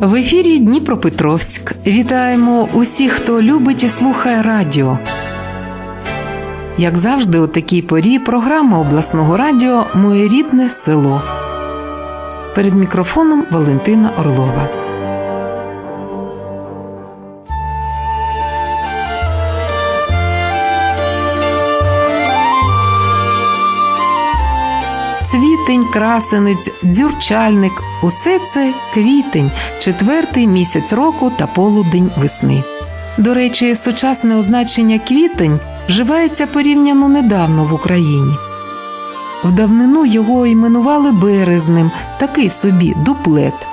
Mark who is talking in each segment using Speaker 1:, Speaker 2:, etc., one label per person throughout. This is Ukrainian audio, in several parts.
Speaker 1: В ефірі Дніпропетровськ. Вітаємо усіх, хто любить і слухає радіо. Як завжди, у такій порі програма обласного радіо Моє рідне село. Перед мікрофоном Валентина Орлова. Цвітень, красенець, дзюрчальник усе це квітень, четвертий місяць року та полудень весни. До речі, сучасне означення квітень вживається порівняно недавно в Україні. В давнину його іменували березнем, такий собі дуплет.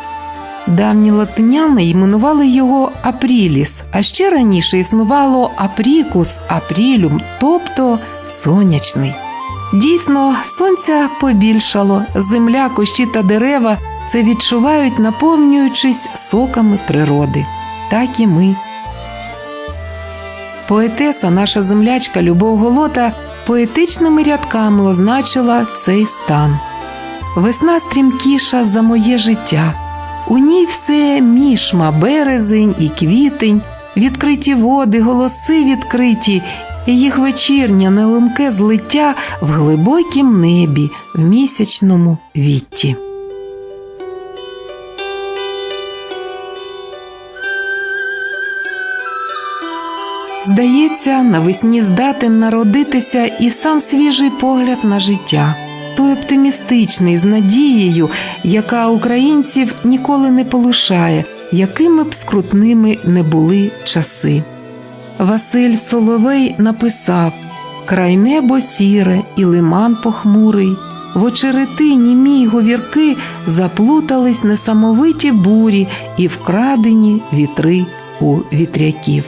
Speaker 1: Давні латиняни іменували його апріліс, а ще раніше існувало апрікус, апрілюм, тобто сонячний. Дійсно, сонця побільшало, земля, кущі та дерева це відчувають, наповнюючись соками природи. Так і ми. Поетеса, наша землячка Любов Голота, поетичними рядками означила цей стан. Весна стрімкіша за моє життя. У ній все мішма, березень і квітень, відкриті води, голоси відкриті, і їх вечірнє нелимке злиття в глибокім небі, в місячному вітті. Здається, навесні здатен народитися і сам свіжий погляд на життя, той оптимістичний з надією, яка українців ніколи не полишає, якими б скрутними не були часи. Василь Соловей написав Край небо сіре і лиман похмурий, в очерети німі й говірки заплутались несамовиті бурі і вкрадені вітри у вітряків.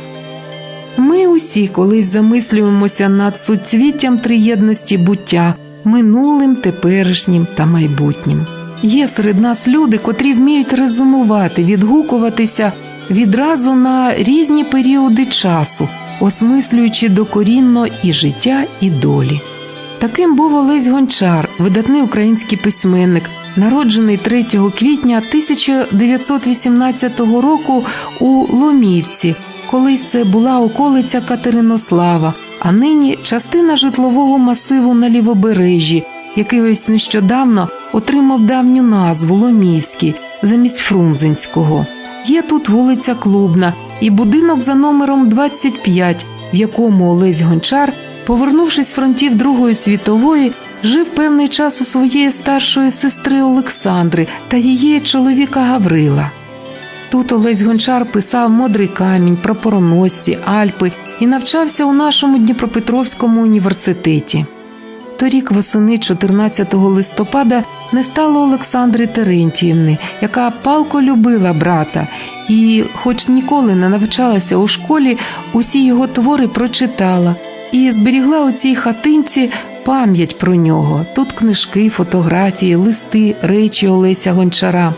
Speaker 1: Ми усі колись замислюємося над суцвіттям триєдності буття, минулим, теперішнім та майбутнім. Є серед нас люди, котрі вміють резонувати, відгукуватися відразу на різні періоди часу, осмислюючи докорінно і життя, і долі. Таким був Олесь Гончар, видатний український письменник, народжений 3 квітня 1918 року у Ломівці. Колись це була околиця Катеринослава, а нині частина житлового масиву на лівобережжі, який ось нещодавно отримав давню назву Ломівський замість Фрунзенського. Є тут вулиця Клубна і будинок за номером 25, в якому Олесь Гончар, повернувшись з фронтів Другої світової, жив певний час у своєї старшої сестри Олександри та її чоловіка Гаврила. Тут Олесь Гончар писав Модрий камінь, прапороносці, Альпи і навчався у нашому Дніпропетровському університеті. Торік восени 14 листопада не стало Олександри Терентіївни, яка палко любила брата, і, хоч ніколи не навчалася у школі, усі його твори прочитала і зберігла у цій хатинці пам'ять про нього. Тут книжки, фотографії, листи, речі Олеся Гончара.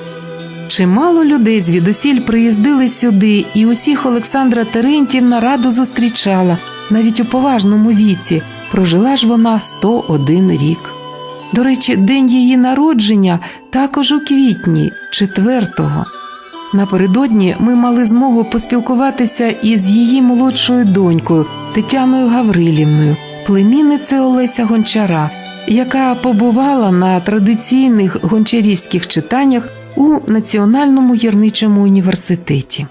Speaker 1: Чимало людей звідусіль приїздили сюди, і усіх Олександра Терентівна радо зустрічала, навіть у поважному віці. Прожила ж вона 101 рік. До речі, день її народження також у квітні, 4-го. Напередодні ми мали змогу поспілкуватися із її молодшою донькою Тетяною Гаврилівною, племінницею Олеся Гончара, яка побувала на традиційних гончарівських читаннях у Національному гірничому університеті.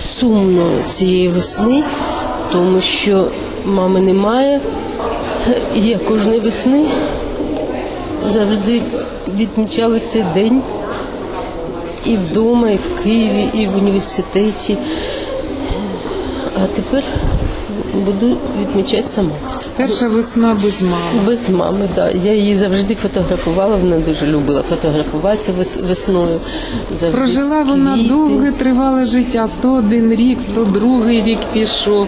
Speaker 2: Сумно цієї весни, тому що мами немає. Я кожної весни завжди відмічали цей день і вдома, і в Києві, і в університеті. А тепер буду відмічати сама.
Speaker 1: Перша весна без мами.
Speaker 2: Без мами, да. Я її завжди фотографувала, вона дуже любила фотографуватися вес- весною. Завжди
Speaker 1: Прожила вона довге тривале життя, 101 рік, 102 рік пішов,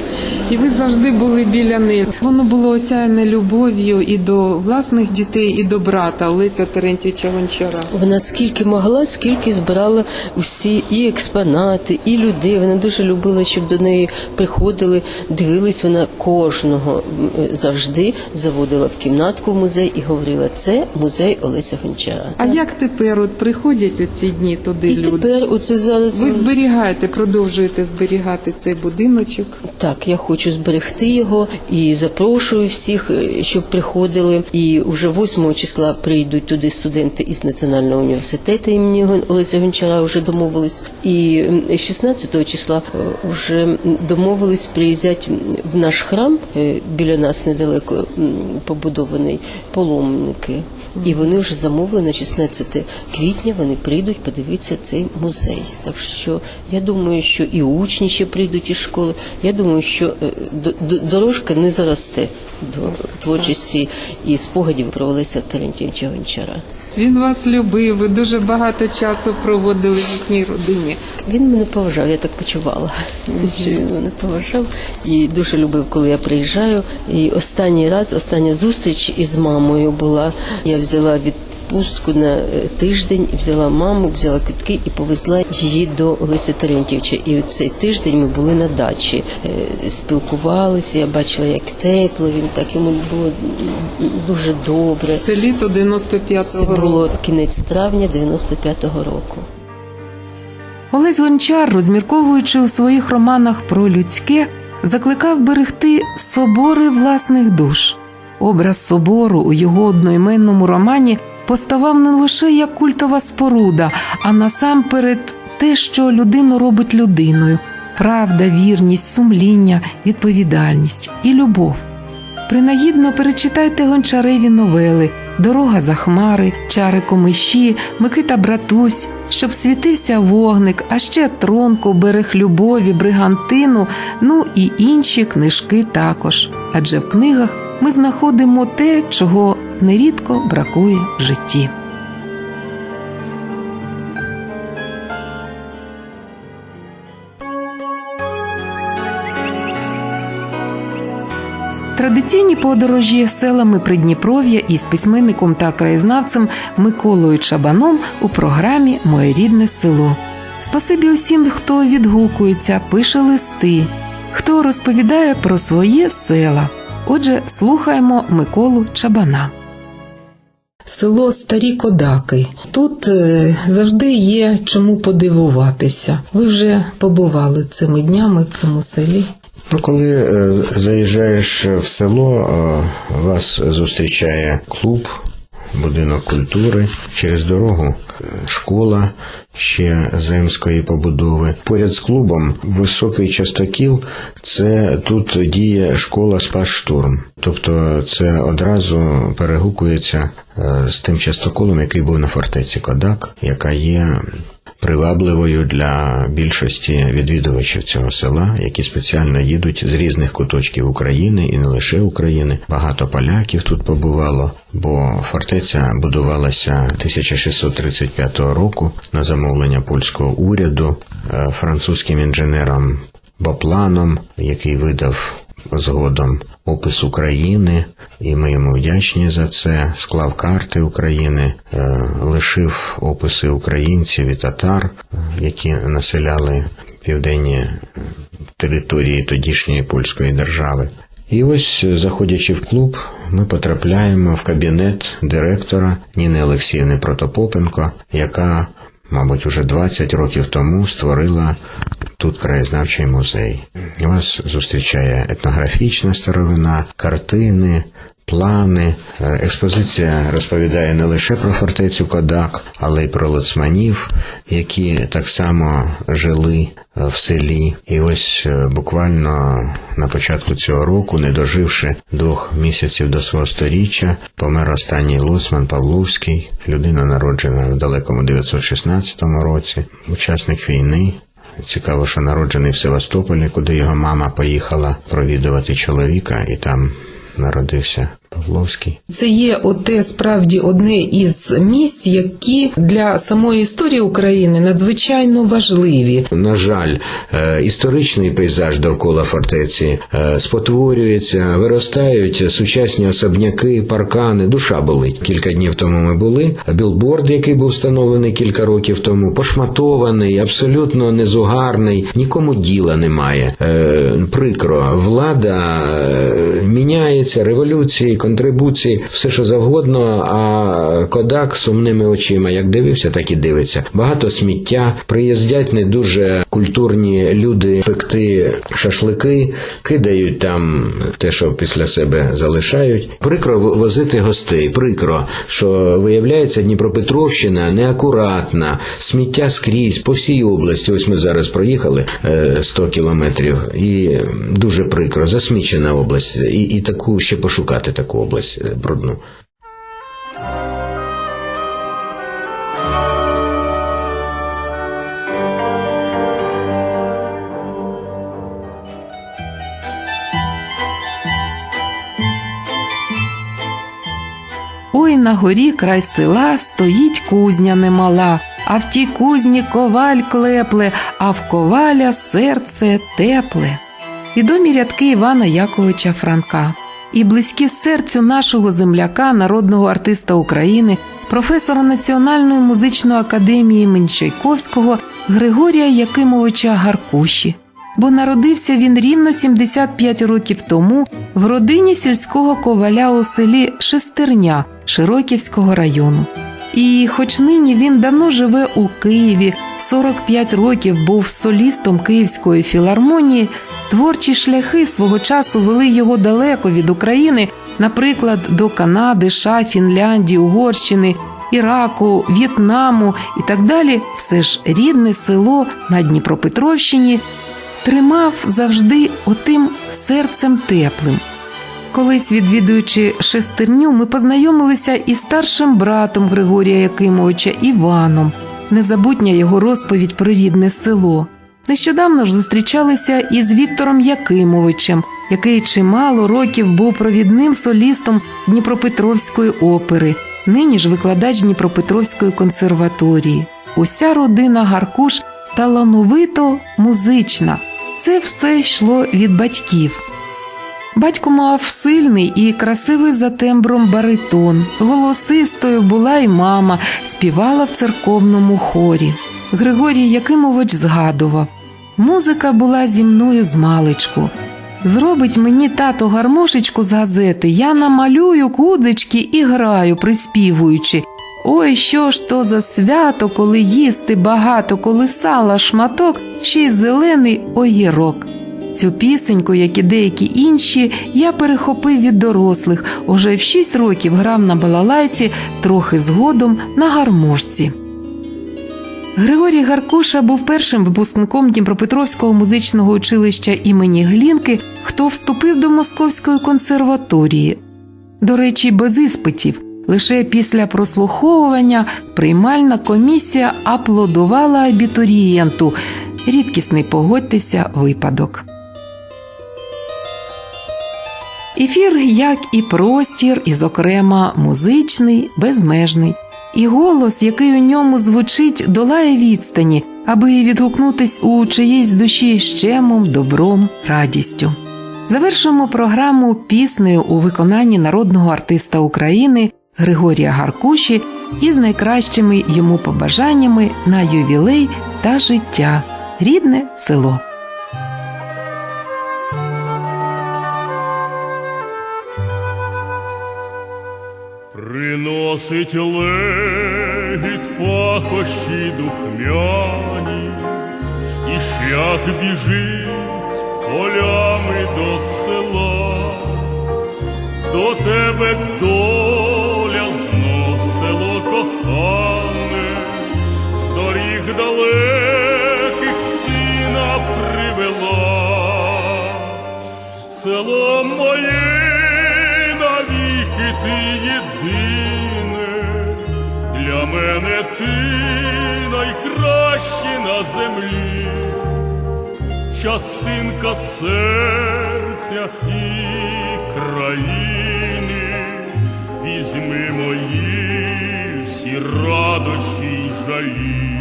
Speaker 1: і ви завжди були біля неї. Воно було осяяне любов'ю і до власних дітей, і до брата Олеся Терентьовича Гончара.
Speaker 2: Вона скільки могла, скільки збирала всі і експонати, і людей. Вона дуже любила, щоб до неї приходили, дивились вона кожного, м, завжди заводила в кімнатку в музей і говорила: це музей Олеся Гончара.
Speaker 1: А як тепер от приходять у ці дні туди
Speaker 2: І
Speaker 1: люди?
Speaker 2: тепер оце зараз
Speaker 1: Ви зберігаєте, продовжуєте зберігати цей будиночок.
Speaker 2: Так, я хочу зберегти його і запрошую всіх, е, щоб приходили. І вже 8 числа прийдуть туди студенти із Національного університету імені Олеся Гончара вже домовились. І м, 16 числа е, вже домовились приїздять в наш храм е, біля нас недалеко побудований паломники. І вони вже замовили на 16 квітня. Вони прийдуть подивитися цей музей. Так що я думаю, що і учні ще прийдуть із школи. Я думаю, що е, дорожка не заросте до творчості і спогадів про Олеся Терентьєвича Гончара.
Speaker 1: Він вас любив, ви дуже багато часу проводили в їхній родині.
Speaker 2: Він мене поважав, я так почувала, що він мене поважав і дуже любив, коли я приїжджаю. І останній раз, остання зустріч із мамою була. Я взяла відпустку на е, тиждень, взяла маму, взяла квитки і повезла її до Олеся Терентьєвича. І цей тиждень ми були на дачі, е, спілкувалися. Я бачила, як тепло він так йому було дуже добре.
Speaker 1: Це літо 95-го
Speaker 2: Це було кінець травня 95-го року.
Speaker 1: Олесь Гончар, розмірковуючи у своїх романах про людське, закликав берегти собори власних душ. Образ собору у його одноіменному романі поставав не лише як культова споруда, а насамперед те, що людину робить людиною: правда, вірність, сумління, відповідальність і любов. Принагідно перечитайте гончареві новели Дорога за хмари, Чари комиші, Микита Братусь, щоб світився вогник, а ще тронку, берег любові, бригантину, ну і інші книжки також. Адже в книгах ми знаходимо те, чого нерідко бракує в житті. Традиційні подорожі селами Придніпров'я із письменником та краєзнавцем Миколою Чабаном у програмі Моє рідне село. Спасибі усім, хто відгукується, пише листи, хто розповідає про своє села. Отже, слухаємо Миколу Чабана. Село Старі Кодаки. Тут е, завжди є чому подивуватися. Ви вже побували цими днями в цьому селі.
Speaker 3: Ну, коли е, заїжджаєш в село, вас зустрічає клуб, будинок культури, через дорогу е, школа ще земської побудови. Поряд з клубом високий частокіл це тут діє школа Спасштурм. Тобто це одразу перегукується е, з тим частоколом, який був на фортеці Кодак, яка є привабливою для більшості відвідувачів цього села, які спеціально їдуть з різних куточків України і не лише України. Багато поляків тут побувало, бо фортеця будувалася 1635 року на замовлення польського уряду е, французьким інженером Бопланом, який видав згодом опис України, і ми йому вдячні за це. Склав карти України, е, лишив описи українців і татар, е, які населяли південні е, території тодішньої польської держави. І ось, заходячи в клуб, ми потрапляємо в кабінет директора Ніни Олексіївни Протопопенко, яка, мабуть, уже 20 років тому створила тут краєзнавчий музей. Вас зустрічає етнографічна старовина, картини. Плани, Е, експозиція розповідає не лише про фортецю Кодак, але й про лоцманів, які так само жили е, в селі. І ось е, буквально на початку цього року, не доживши двох місяців до свого сторіччя, помер останній лоцман Павловський, людина народжена в далекому 916 році, учасник війни. Цікаво, що народжений в Севастополі, куди його мама поїхала провідувати чоловіка, і там народився Павловський.
Speaker 1: Це є оте справді одне із місць, які для самої історії України надзвичайно важливі.
Speaker 3: На жаль, е, історичний пейзаж довкола фортеці е, спотворюється, виростають сучасні особняки, паркани. Душа болить. Кілька днів тому ми були. Білборд, який був встановлений кілька років тому, пошматований, абсолютно незугарний, нікому діла немає. Е, Прикро, влада міняється, революції, контрибуції, все що завгодно. А Кодак сумними очима, як дивився, так і дивиться. Багато сміття, приїздять не дуже культурні люди пекти шашлики, кидають там те, що після себе залишають. Прикро возити гостей. Прикро, що виявляється Дніпропетровщина неакуратна, сміття скрізь по всій області. Ось ми зараз проїхали е, 100 кілометрів, і дуже прикро, засмічена область, і, і таку ще пошукати таку область е, брудну.
Speaker 1: Ой, на горі край села стоїть кузня немала, а в тій кузні коваль клепле, а в коваля серце тепле. Відомі рядки Івана Яковича Франка. І близькі серцю нашого земляка, народного артиста України, професора Національної музичної академії Менчайковського Григорія Якимовича Гаркуші. Бо народився він рівно 75 років тому в родині сільського коваля у селі Шестерня Широківського району. І хоч нині він давно живе у Києві, 45 років був солістом Київської філармонії, творчі шляхи свого часу вели його далеко від України, наприклад, до Канади, США, Фінляндії, Угорщини, Іраку, В'єтнаму і так далі, все ж рідне село на Дніпропетровщині тримав завжди отим серцем теплим. Колись, відвідуючи шестерню, ми познайомилися із старшим братом Григорія Якимовича Іваном, незабутня його розповідь про рідне село. Нещодавно ж зустрічалися із Віктором Якимовичем, який чимало років був провідним солістом Дніпропетровської опери, нині ж викладач Дніпропетровської консерваторії. Уся родина Гаркуш талановито музична. Це все йшло від батьків. Батько мав сильний і красивий за тембром баритон. Голосистою була й мама, співала в церковному хорі. Григорій Якимович згадував: музика була зі мною з маличку. Зробить мені тато гармошечку з газети, я намалюю кудзички і граю, приспівуючи. Ой, що ж то за свято, коли їсти багато, коли сала шматок, ще й зелений огірок. Цю пісеньку, як і деякі інші, я перехопив від дорослих. Уже в шість років грав на балалайці, трохи згодом на гармошці. Григорій Гаркуша був першим випускником Дніпропетровського музичного училища імені Глінки, хто вступив до Московської консерваторії. До речі, без іспитів. Лише після прослуховування приймальна комісія аплодувала абітурієнту. Рідкісний погодьтеся випадок. Ефір, як і простір, і, зокрема, музичний, безмежний. І голос, який у ньому звучить, долає відстані, аби відгукнутись у чиїсь душі щемом, добром, радістю. Завершуємо програму піснею у виконанні народного артиста України Григорія Гаркуші із найкращими йому побажаннями на ювілей та життя рідне село.
Speaker 4: Приносить легіт пахощі духмяні, і шлях біжить полями до села, до тебе доля знов село кохане, з доріг далеких сина привела, село моє навіки ти єдине, ти найкраще на землі, частинка серця і країни, візьми мої всі радощі й жалі.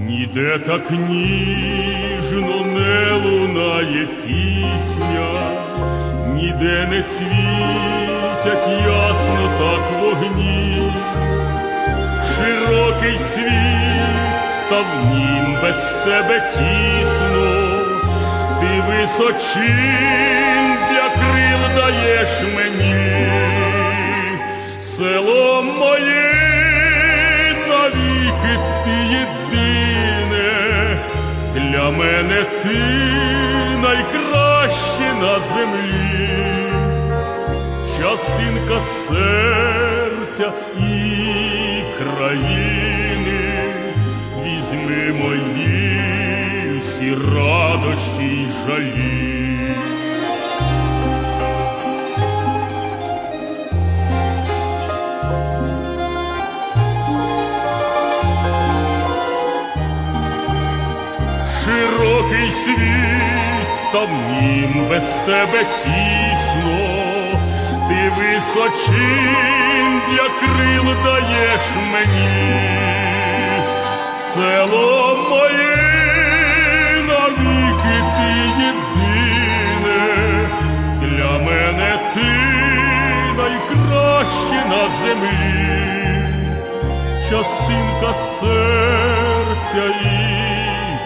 Speaker 4: Ніде так ніжно не лунає пісня, ніде не світять ясно так вогні, широкий світ, та в нім без тебе тісно, ти височин для крил даєш мені, село моє навіки ти єдине, для мене ти найкраще на землі. Частинка серця і країни, візьми мої всі радощі й жалі. Широкий світ, та в нім без тебе тісно, ти височин для крил даєш мені, село моє навіки ти єдине, для мене ти найкраще на землі. Частинка серця і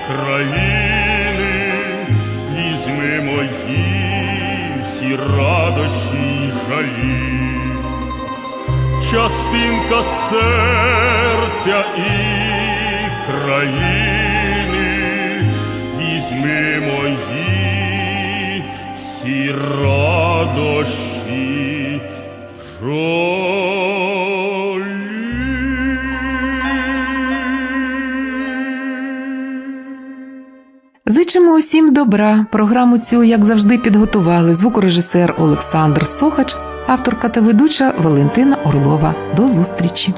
Speaker 4: країни, візьми мої всі радощі й жалі, частинка серця і країни, візьми мої всі радощі.
Speaker 1: Зичимо усім добра. Програму цю, як завжди, підготували звукорежисер Олександр Сохач, авторка та ведуча Валентина Орлова. До зустрічі!